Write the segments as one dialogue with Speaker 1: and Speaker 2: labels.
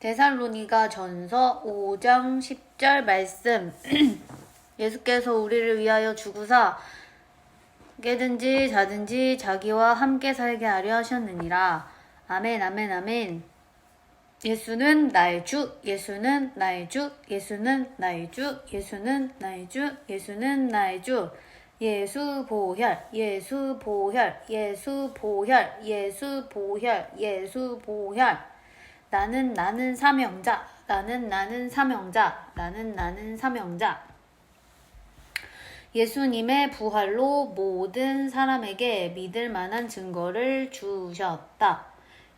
Speaker 1: 데살로니가 전서 5장 10절 말씀. 예수께서 우리를 위하여 주구사 깨든지 자든지 자기와 함께 살게 하려 하셨느니라. 아멘, 아멘, 아멘. 예수는 나의 주, 예수는 나의 주, 예수는 나의 주, 예수는 나의 주, 예수는 나의 주. 예수 보혈, 예수 보혈, 예수 보혈, 예수 보혈, 예수 보혈. 나는 나는 사명자, 나는 나는 사명자, 나는 나는 사명자. 예수님의 부활로 모든 사람에게 믿을 만한 증거를 주셨다.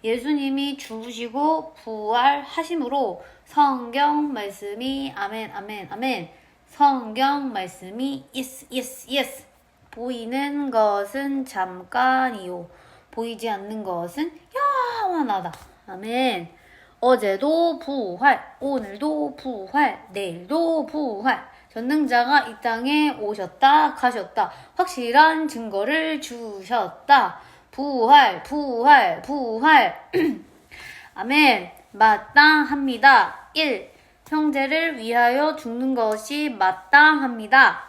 Speaker 1: 예수님이 죽으시고 부활하심으로 성경 말씀이 아멘 아멘 아멘. 성경 말씀이 yes yes yes. 보이는 것은 잠깐이요. 보이지 않는 것은 영원하다. 아멘 어제도 부활 오늘도 부활 내일도 부활. 전능자가 이 땅에 오셨다 가셨다. 확실한 증거를 주셨다. 부활 부활 부활. 아멘. 마땅합니다. 1. 형제를 위하여 죽는 것이 마땅합니다.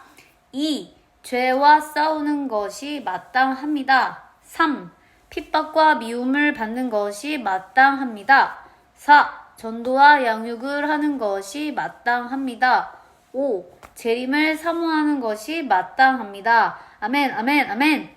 Speaker 1: 2. 죄와 싸우는 것이 마땅합니다. 3. 핍박과 미움을 받는 것이 마땅합니다 4. 전도와 양육을 하는 것이 마땅합니다. 5. 재림을 사모하는 것이 마땅합니다. 아멘 아멘 아멘.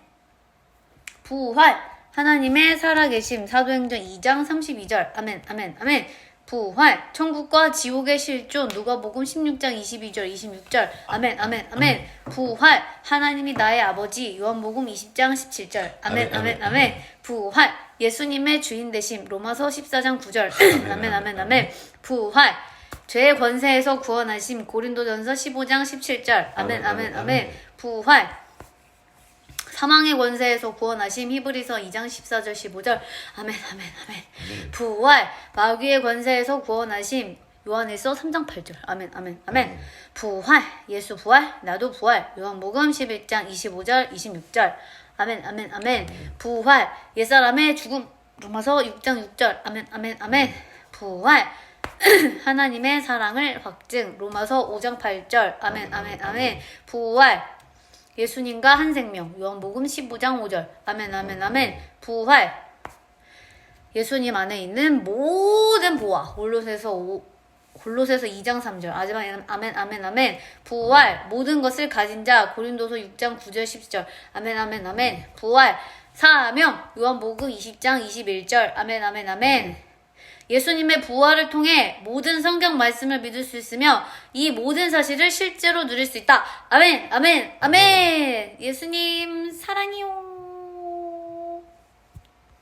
Speaker 1: 부활. 하나님의 살아계심. 사도행전 2장 32절. 아멘 아멘 아멘 부활. 천국과 지옥의 실존 누가복음 16장 22절 26절. 아멘 아멘 아멘. 부활. 하나님이 나의 아버지. 요한복음 20장 17절. 아멘 아멘 아멘 부활. 예수님의 주인 되심. 로마서 14장 9절. 아멘 아멘 아멘 부활. 죄의 권세에서 구원하심. 고린도전서 15장 17절. 아멘 아멘. 아멘. 부활 사망의 권세에서 구원하심 히브리서 2장 14절 15절. 아멘 아멘 아멘. 부활 마귀의 권세에서 구원하심 요한일서 3장 8절. 아멘 아멘 아멘. 부활 예수 부활 나도 부활. 요한복음 11장 25절 26절. 아멘 아멘 아멘. 부활 옛사람의 죽음. 로마서 6장 6절. 아멘 아멘 아멘. 부활 하나님의 사랑을 확증. 로마서 5장 8절. 아멘 아멘. 아멘. 부활 예수님과 한 생명 요한복음 15장 5절. 아멘 아멘 아멘. 부활. 예수님 안에 있는 모든 보화 골로새서 5 골로새서 2장 3절. 아멘 아멘 아멘 아멘. 부활. 모든 것을 가진 자 고린도서 6장 9절 10절. 아멘 아멘 아멘. 부활. 사명 요한복음 20장 21절. 아멘 아멘 아멘 예수님의 부활을 통해 모든 성경 말씀을 믿을 수 있으며 이 모든 사실을 실제로 누릴 수 있다. 아멘, 아멘, 아멘. 예수님 사랑해요.